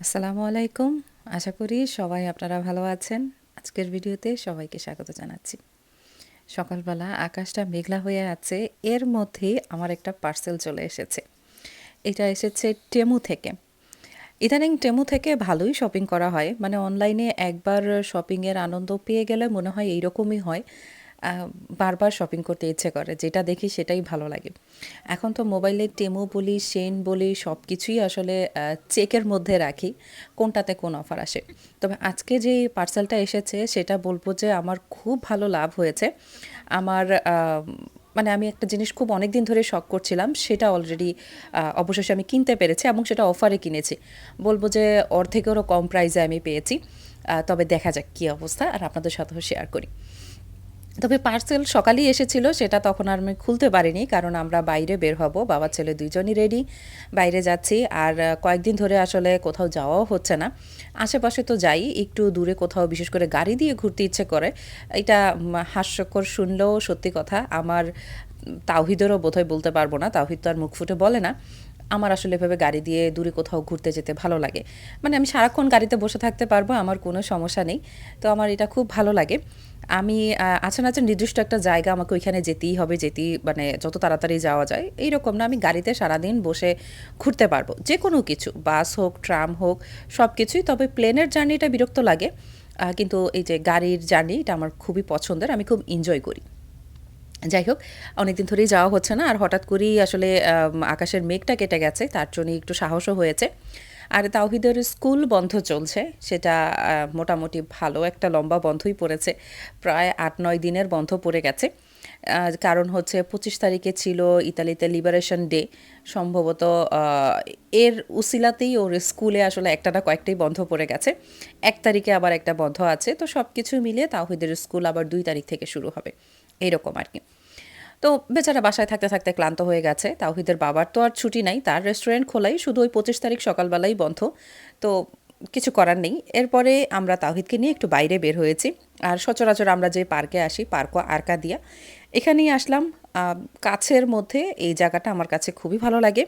আসসালামু আলাইকুম। আশা করি সবাই আপনারা ভালো আছেন। আজকের ভিডিওতে সবাইকে স্বাগত জানাচ্ছি। সকালবেলা আকাশটা মেঘলা হয়ে আছে। এর মধ্যেই আমার একটা পার্সেল চলে এসেছে। এটা এসেছে টেমু থেকে। ইদানিং টেমু থেকে ভালোই শপিং করা হয়। মানে অনলাইনে একবার শপিংয়ের আনন্দ পেয়ে গেলে মনে হয় এইরকমই হয়। বারবার শপিং করতে ইচ্ছে করে। যেটা দেখি সেটাই ভালো লাগে। এখন তো মোবাইলে টেমো বলি সেন বলি সব কিছুই আসলে চেকের মধ্যে রাখি, কোনটাতে কোন অফার আসে। তবে আজকে যে পার্সেলটা এসেছে, সেটা বলব যে আমার খুব ভালো লাভ হয়েছে। আমার মানে আমি একটা জিনিস খুব অনেক দিন ধরে শখ করছিলাম, সেটা অলরেডি অবশেষে আমি কিনতে পেরেছি এবং সেটা অফারে কিনেছি। বলব যে অর্ধেকেরও কম প্রাইসে আমি পেয়েছি। তবে দেখা যাক কী অবস্থা, আর আপনাদের সাথেও শেয়ার করি। তবে পার্সেল সকালেই এসেছিল সেটা তখন আর আমি খুলতে পারিনি কারণ আমরা বাইরে বের হব বাবা ছেলে দুইজনই রেডি বাইরে যাচ্ছি আর কয়েকদিন ধরে আসলে কোথাও যাওয়াও হচ্ছে না। আশেপাশে তো যাই একটু দূরে কোথাও বিশেষ করে গাড়ি দিয়ে ঘুরতে ইচ্ছে করে এটা হাস্যকর শুনলেও সত্যি কথা আমার উম, তাওহিদেরও বোধহয় বলতে পারব না তাওহিদ তো আর মুখ ফুটে বলে না। আমার আসলে এভাবে গাড়ি দিয়ে দূরে কোথাও ঘুরতে যেতে ভালো লাগে। মানে আমি সারাক্ষণ গাড়িতে বসে থাকতে পারব আমার কোনো সমস্যা নেই। তো আমার এটা খুব ভালো লাগে। আমি আহ, আছে না যে নির্দিষ্ট একটা জায়গা আমাকে ওইখানে যেতেই হবে যেতেই মানে যত তাড়াতাড়ি যাওয়া যায় এইরকম না আমি গাড়িতে সারাদিন বসে ঘুরতে পারব। যে কোনো কিছু বাস হোক ট্রাম হোক সব কিছুই তবে প্লেনের জার্নিটা বিরক্ত লাগে। কিন্তু এই যে গাড়ির জার্নি এটা আমার খুবই পছন্দের আমি খুব এনজয় করি। যাই হোক, অনেকদিন ধরেই যাওয়া হচ্ছে না, আর হঠাৎ করেই আসলে আকাশের মেঘটা কেটে গেছে, তার জন্যই একটু সাহসও হয়েছে। আর তাওহিদের স্কুল বন্ধ চলছে, সেটা মোটামুটি ভালো একটা লম্বা বন্ধই পড়েছে, প্রায় আট নয় দিনের বন্ধ পড়ে গেছে। কারণ হচ্ছে পঁচিশ তারিখে ছিল ইতালিতে লিবারেশন ডে সম্ভবত এর উসিলাতেই ওর স্কুলে আসলে একটা না কয়েকটাই বন্ধ পড়ে গেছে। এক তারিখে আবার একটা বন্ধ আছে, তো সব কিছু মিলিয়ে তাওহিদের স্কুল আবার দুই তারিখ থেকে শুরু হবে। এইরকম আর কি। তো বেচারা বাসায় থাকতে থাকতে ক্লান্ত হয়ে গেছে। তাওহিদের বাবার তো আর ছুটি নাই। তার রেস্টুরেন্ট খোলাই শুধু ওই পঁচিশ তারিখ সকালবেলাই বন্ধ। তো কিছু করার নেই। এরপরে আমরা তাওহিদকে নিয়ে একটু বাইরে বের হয়েছি। আর সচরাচর আমরা যে পার্কে আসি পার্কও আরকা দিয়া এখানেই আসলাম। কাছের মধ্যে এই জায়গাটা আমার কাছে খুবই ভালো লাগে।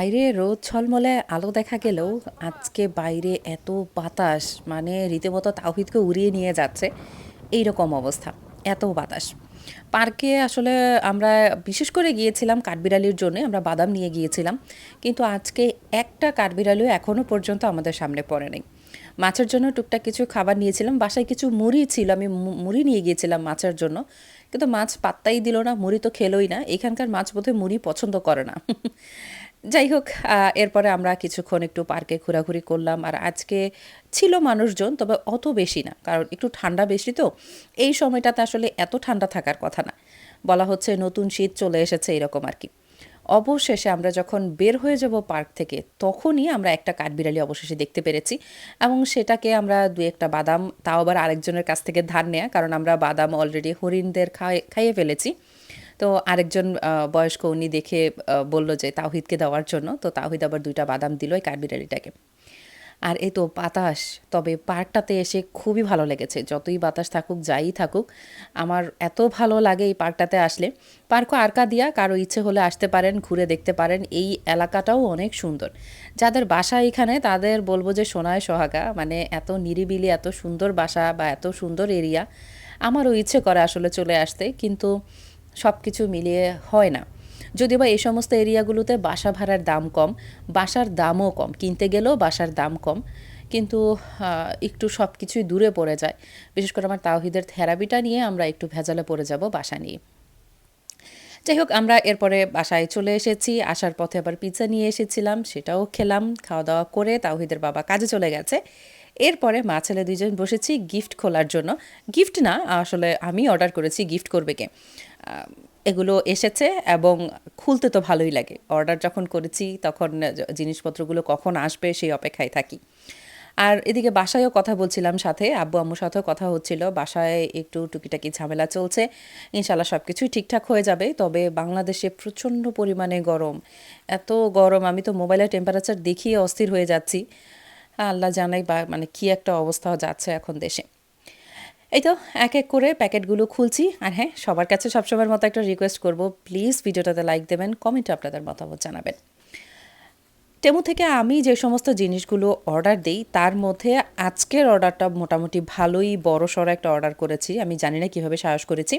বাইরে রোদ ছলমলে আলো দেখা গেলেও আজকে বাইরে এত বাতাস মানে রীতিমতো তাওহিদকে উড়িয়ে নিয়ে যাচ্ছে এই রকম অবস্থা, এত বাতাস। পার্কে আসলে আমরা বিশেষ করে গিয়েছিলাম কাঠবিড়ালির জন্য, আমরা বাদাম নিয়ে গিয়েছিলাম, কিন্তু আজকে একটা কাঠবিড়ালিও এখনও পর্যন্ত আমাদের সামনে পড়ে নেই মাছের জন্য টুকটাক কিছু খাবার নিয়েছিলাম, বাসায় কিছু মুড়ি ছিল, আমি মুড়ি নিয়ে গিয়েছিলাম মাছের জন্য, কিন্তু মাছ পাত্তাই দিল না, মুড়ি তো খেলোই না, এখানকার মাছ বোধহয় মুড়ি পছন্দ করে না। যাই হোক এরপরে আমরা কিছুক্ষণ একটু পার্কে ঘোরাঘুরি করলাম। আর আজকে ছিল মানুষজন, তবে অত বেশি না, কারণ একটু ঠান্ডা বেশি তো। এই সময়টাতে আসলে এত ঠান্ডা থাকার কথা না। বলা হচ্ছে নতুন শীত চলে এসেছে এরকম আর কি। অবশেষে আমরা যখন বের হয়ে যাব পার্ক থেকে, তখনই আমরা একটা কাঠবিড়ালি অবশেষে দেখতে পেরেছি। এবং সেটাকে আমরা দু একটা বাদাম, তাও আবার আরেকজনের কাছ থেকে ধার নেয়া, কারণ আমরা বাদাম অলরেডি হরিণদের খাই- খাইয়ে ফেলেছি। তো আরেকজন বয়স্ক উনি দেখে বলল যে তাওহিদকে দেওয়ার জন্য। তো তাওহিদ আবার দুইটা বাদাম দিল ওই কাঠবিড়ালিটাকে। আর এই তো বাতাস, তবে পার্কটাতে এসে খুবই ভালো লেগেছে। যতই বাতাস থাকুক, যাই থাকুক, আমার এত ভালো লাগে এই পার্কটাতে আসলে। পার্কও আরকা দিয়া, কারও ইচ্ছে হলে আসতে পারেন, ঘুরে দেখতে পারেন, এই এলাকাটাও অনেক সুন্দর। যাদের বাসা এখানে, তাদের বলব যে সোনায় সোহাগা মানে এত নিরিবিলি, এত সুন্দর বাসা বা এত সুন্দর এরিয়া, আমারও ইচ্ছে করে আসলে চলে আসতে। কিন্তু সব কিছু মিলিয়ে হয় না। যদিও বা এই সমস্ত এরিয়াগুলোতে বাসা ভাড়ার দাম কম, বাসার দামও কম, কিনতে গেলেও বাসার দাম কম, কিন্তু একটু সব কিছুই দূরে পড়ে যায়। বিশেষ করে আমার তাওহিদের থেরাপিটা নিয়ে আমরা একটু ভেজালে পড়ে যাব বাসা নিয়ে। যাই হোক, আমরা এরপরে বাসায় চলে এসেছি, আসার পথে আবার পিৎজা নিয়ে এসেছিলাম, সেটাও খেলাম খাওয়া দাওয়া করে তাওহিদের বাবা কাজে চলে গেছে। এরপরে মা ছেলে দুইজন বসেছি গিফট খোলার জন্য। গিফট না, আসলে আমি অর্ডার করেছি গিফট করবে কে? এগুলো এসেছে এবং খুলতে তো ভালোই লাগে। অর্ডার যখন করেছি তখন জিনিসপত্রগুলো কখন আসবে সেই অপেক্ষায় থাকি। আর এদিকে বাসায়ও কথা বলছিলাম সাথে, আব্বু আম্মুর সাথেও কথা হচ্ছিল। বাসায় একটু টুকিটাকি ঝামেলা চলছে। ইনশাল্লাহ সব কিছুই ঠিকঠাক হয়ে যাবে। তবে বাংলাদেশে প্রচণ্ড পরিমাণে গরম। এত গরম, আমি তো মোবাইলের টেম্পারেচার দেখিয়ে অস্থির হয়ে যাচ্ছি। আল্লাহ জানাই বা মানে কী একটা অবস্থা যাচ্ছে এখন দেশে। এই তো, এক এক করে প্যাকেটগুলো খুলছি। আর হ্যাঁ সবার কাছে সবসময়ের মতো একটা রিকোয়েস্ট করব প্লিজ ভিডিওটাতে লাইক দেবেন কমেন্টে আপনাদের মতামত জানাবেন। টেমু থেকে আমি যে সমস্ত জিনিসগুলো অর্ডার দিই, তার মধ্যে আজকের অর্ডারটা মোটামুটি ভালোই বড়সড় একটা অর্ডার করেছি। আমি জানি না কীভাবে সাহস করেছি।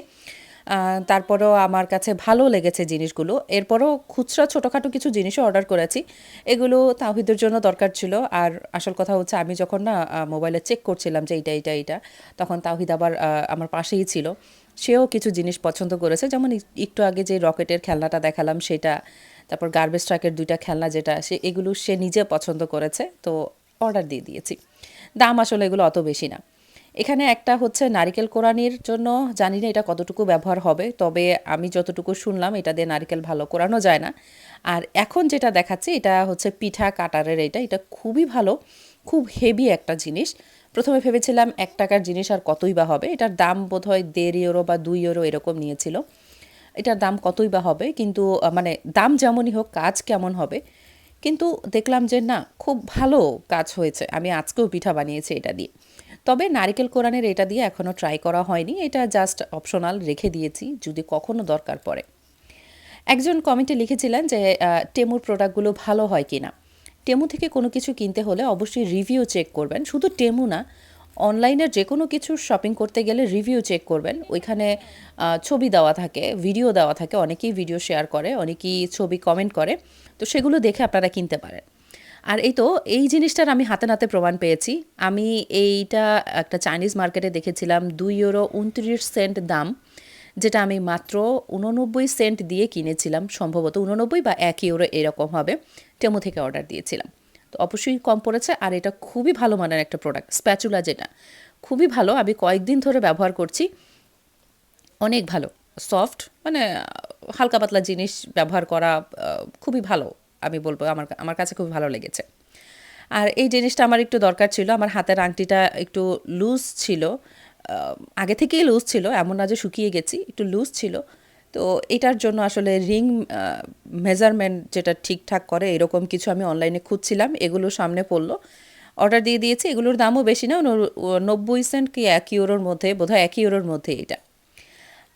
তারপরেও আমার কাছে ভালো লেগেছে জিনিসগুলো। এরপরও খুচরা ছোটোখাটো কিছু জিনিসও অর্ডার করেছি। এগুলো তাহিদের জন্য দরকার ছিল। আর আসল কথা হচ্ছে, আমি যখন না মোবাইলে চেক করছিলাম যে এইটা এইটা এইটা, তখন তাহিদ আবার আমার পাশেই ছিল। সেও কিছু জিনিস পছন্দ করেছে। যেমন একটু আগে যে রকেটের খেলনাটা দেখালাম, সেটা, তারপর গার্বেজ ট্রাকের দুইটা খেলনা যেটা, সে, এগুলো সে নিজে পছন্দ করেছে। তো অর্ডার দিয়ে দিয়েছি। দাম আসলে এগুলো অত বেশি না। এখানে একটা হচ্ছে নারিকেল কোরআনির জন্য, জানি না এটা কতটুকু ব্যবহার হবে, তবে আমি যতটুকু শুনলাম এটা দিয়ে নারিকেল ভালো কোরানো যায় না। আর এখন যেটা দেখাচ্ছি, এটা হচ্ছে পিঠা কাটারের এটা এটা খুবই ভালো, খুব হেভি একটা জিনিস। প্রথমে ভেবেছিলাম এক টাকার জিনিস আর কতই বা হবে, এটার দাম বোধ হয় দেড় ইউরো বা দুই ইউরো এরকম নিয়েছিল। এটার দাম কতই বা হবে, কিন্তু মানে দাম যেমনই হোক, কাজ কেমন হবে, কিন্তু দেখলাম যে না, খুব ভালো কাজ হয়েছে, আমি আজকেও পিঠা বানিয়েছি এটা দিয়ে। তবে নারিকেল কোরআনের এটা দিয়ে এখনও ট্রাই করা হয়নি। এটা জাস্ট অপশনাল রেখে দিয়েছি, যদি কখনও দরকার পড়ে। একজন কমেন্টে লিখেছিলেন যে টেমুর প্রোডাক্টগুলো ভালো হয় কি না টেমু থেকে কোনো কিছু কিনতে হলে অবশ্যই রিভিউ চেক করবেন। শুধু টেমু না অনলাইনের যে কোনো কিছু শপিং করতে গেলে রিভিউ চেক করবেন। ওইখানে ছবি দেওয়া থাকে ভিডিও দেওয়া থাকে, অনেকেই ভিডিও শেয়ার করে, অনেকেই ছবি কমেন্ট করে। তো সেগুলো দেখে আপনারা কিনতে পারেন। আর এই তো, এই জিনিসটার আমি হাতে নাতে প্রমাণ পেয়েছি। আমি এইটা একটা চাইনিজ মার্কেটে দেখেছিলাম, দুই ইউরো উনত্রিশ সেন্ট দাম, যেটা আমি মাত্র উননব্বই সেন্ট দিয়ে কিনেছিলাম, সম্ভবত উননব্বই বা এক ইউরো এরকম হবে, টেমো থেকে অর্ডার দিয়েছিলাম। তো অবশ্যই কম পড়েছে, আর এটা খুবই ভালো মানের একটা প্রোডাক্ট স্প্যাচুলা যেটা। খুবই ভালো, আমি কয়েকদিন ধরে ব্যবহার করছি, অনেক ভালো সফট মানে হালকা পাতলা জিনিস ব্যবহার করা খুবই ভালো। আমি বলব, আমার আমার কাছে খুব ভালো লেগেছে। আর এই জিনিসটা আমার একটু দরকার ছিল, আমার হাতের আংটিটা একটু লুজ ছিল আগে থেকেই লুজ ছিল, এমন না যে শুকিয়ে গেছি, একটু লুজ ছিল। তো এটার জন্য আসলে রিং মেজারমেন্ট যেটা ঠিকঠাক করে, এরকম কিছু আমি অনলাইনে খুঁজছিলাম, এগুলো সামনে পড়ল। অর্ডার দিয়ে দিয়েছি, এগুলোর দামও বেশি না নব্বই সেন্ট কি এক ইউরোর মধ্যে, বোধহয় এক ইউরোর মধ্যে এটা।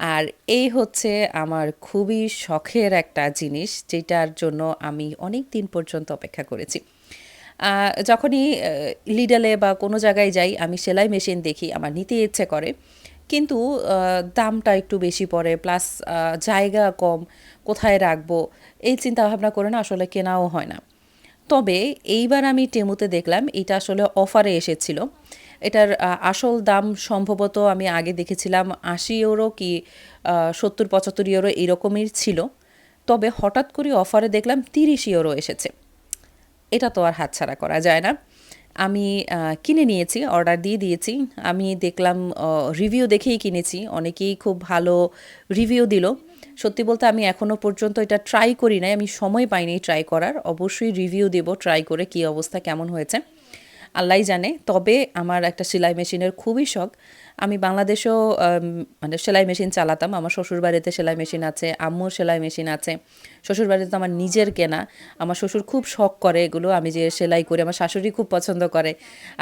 আর এই হচ্ছে আমার খুবই শখের একটা জিনিস, যেটার জন্য আমি অনেক দিন পর্যন্ত অপেক্ষা করেছি। যখনই লিডালে বা কোনো জায়গায় যাই, আমি সেলাই মেশিন দেখি, আমার নিতে ইচ্ছে করে। কিন্তু দামটা একটু বেশি পড়ে প্লাস জায়গা কম, কোথায় রাখব, এই চিন্তা ভাবনা করে না আসলে কেনাও হয় না। তবে এইবার আমি টেমুতে দেখলাম, এটা আসলে অফারে এসেছিল। এটার আসল দাম সম্ভবত আমি আগে দেখেছিলাম আশি ইউরো কি সত্তর, পঁচাত্তর ইউরো এরকমই ছিল। তবে হঠাৎ করে অফারে দেখলাম তিরিশ ইউরো এসেছে। এটা তো আর হাতছাড়া করা যায় না। আমি কিনে নিয়েছি, অর্ডার দিয়ে দিয়েছি। আমি দেখলাম রিভিউ দেখেই কিনেছি। অনেকেই খুব ভালো রিভিউ দিল। সত্যি বলতে আমি এখনও পর্যন্ত এটা ট্রাই করি নাই। আমি সময় পাইনি ট্রাই করার। অবশ্যই রিভিউ দেব, ট্রাই করে কী অবস্থা, কেমন হয়েছে। আল্লাহ জানে। তবে আমার একটা সেলাই মেশিনের খুবই শখ। আমি বাংলাদেশেও মানে সেলাই মেশিন চালাতাম। আমার শ্বশুরবাড়িতে সেলাই মেশিন আছে, আম্মুর সেলাই মেশিন আছে। শ্বশুরবাড়িতে আমার নিজের কেনা। আমার শ্বশুর খুব শখ করে এগুলো। আমি যে সেলাই করি, আমার শাশুড়ি খুব পছন্দ করে।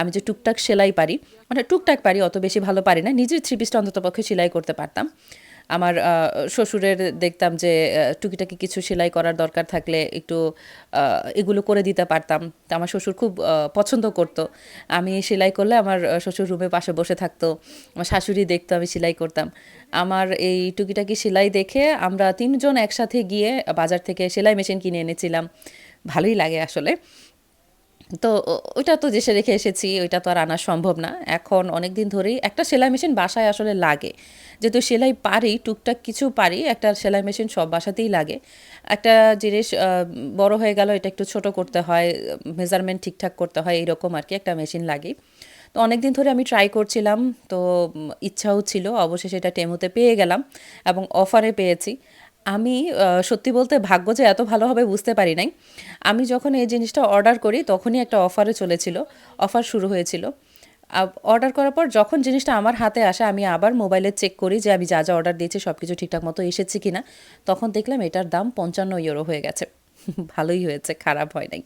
আমি যে টুকটাক সেলাই পারি মানে টুকটাক পারি, অত বেশি ভালো পারি না। নিজের থ্রি পিসটা অন্ততপক্ষে সেলাই করতে পারতাম। আমার শ্বশুরের দেখতাম যে টুকিটাকি কিছু সেলাই করার দরকার থাকলে একটু এগুলো করে দিতে পারতাম। আমার শ্বশুর খুব পছন্দ করতো। আমি সেলাই করলে আমার শ্বশুর রুমে পাশে বসে থাকতো। আমার শাশুড়ি দেখতো আমি সেলাই করতাম। আমার এই টুকিটাকি সেলাই দেখে আমরা তিনজন একসাথে গিয়ে বাজার থেকে সেলাই মেশিন কিনে এনেছিলাম। ভালোই লাগে আসলে। তো ওইটা তো দেশে রেখে এসেছি, ওইটা তো আর আনা সম্ভব না। এখন অনেক দিন ধরেই একটা সেলাই মেশিন বাসায় আসলে লাগে। যেহেতু সেলাই পারি, টুকটাক কিছু পারি, একটা সেলাই মেশিন সব বাসাতেই লাগে। একটা জিনিস বড় হয়ে গেল, এটা একটু ছোট করতে হয়, মেজারমেন্ট ঠিকঠাক করতে হয় এইরকম আর কি একটা মেশিন লাগে তো অনেক দিন ধরে আমি ট্রাই করছিলাম, তো ইচ্ছাও ছিল, অবশেষে এটা টেমোতে পেয়ে গেলাম এবং অফারে পেয়েছি। আমি সত্যি বলতে ভাগ্য যে এত ভালোভাবে বুঝতে পারি নাই। আমি যখন এই জিনিসটা অর্ডার করি, তখনই একটা অফারে চলেছিল। অফার শুরু হয়েছিল। অর্ডার করার পর যখন জিনিসটা আমার হাতে আসে, আমি আবার মোবাইলে চেক করি যে আমি যা যা অর্ডার দিয়েছি সব কিছু ঠিকঠাক মতো এসেছি কি না তখন দেখলাম এটার দাম পঞ্চান্ন ইউরো হয়ে গেছে। ভালোই হয়েছে, খারাপ হয় নাই।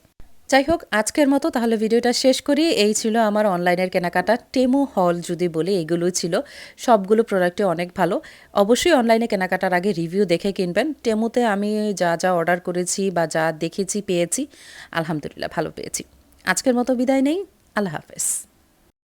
যাই হোক, আজকের মতো তাহলে ভিডিওটা শেষ করি। এই ছিল আমার অনলাইনের কেনাকাটা। টেমো হল যদি বলি এগুলো ছিল। সবগুলো প্রোডাক্টে অনেক ভালো। অবশ্যই অনলাইনে কেনাকাটার আগে রিভিউ দেখে কিনবেন। টেমোতে আমি যা যা অর্ডার করেছি বা যা দেখেছি, পেয়েছি, আলহামদুলিল্লাহ ভালো পেয়েছি। আজকের মতো বিদায় নেই। আল্লাহ হাফেজ।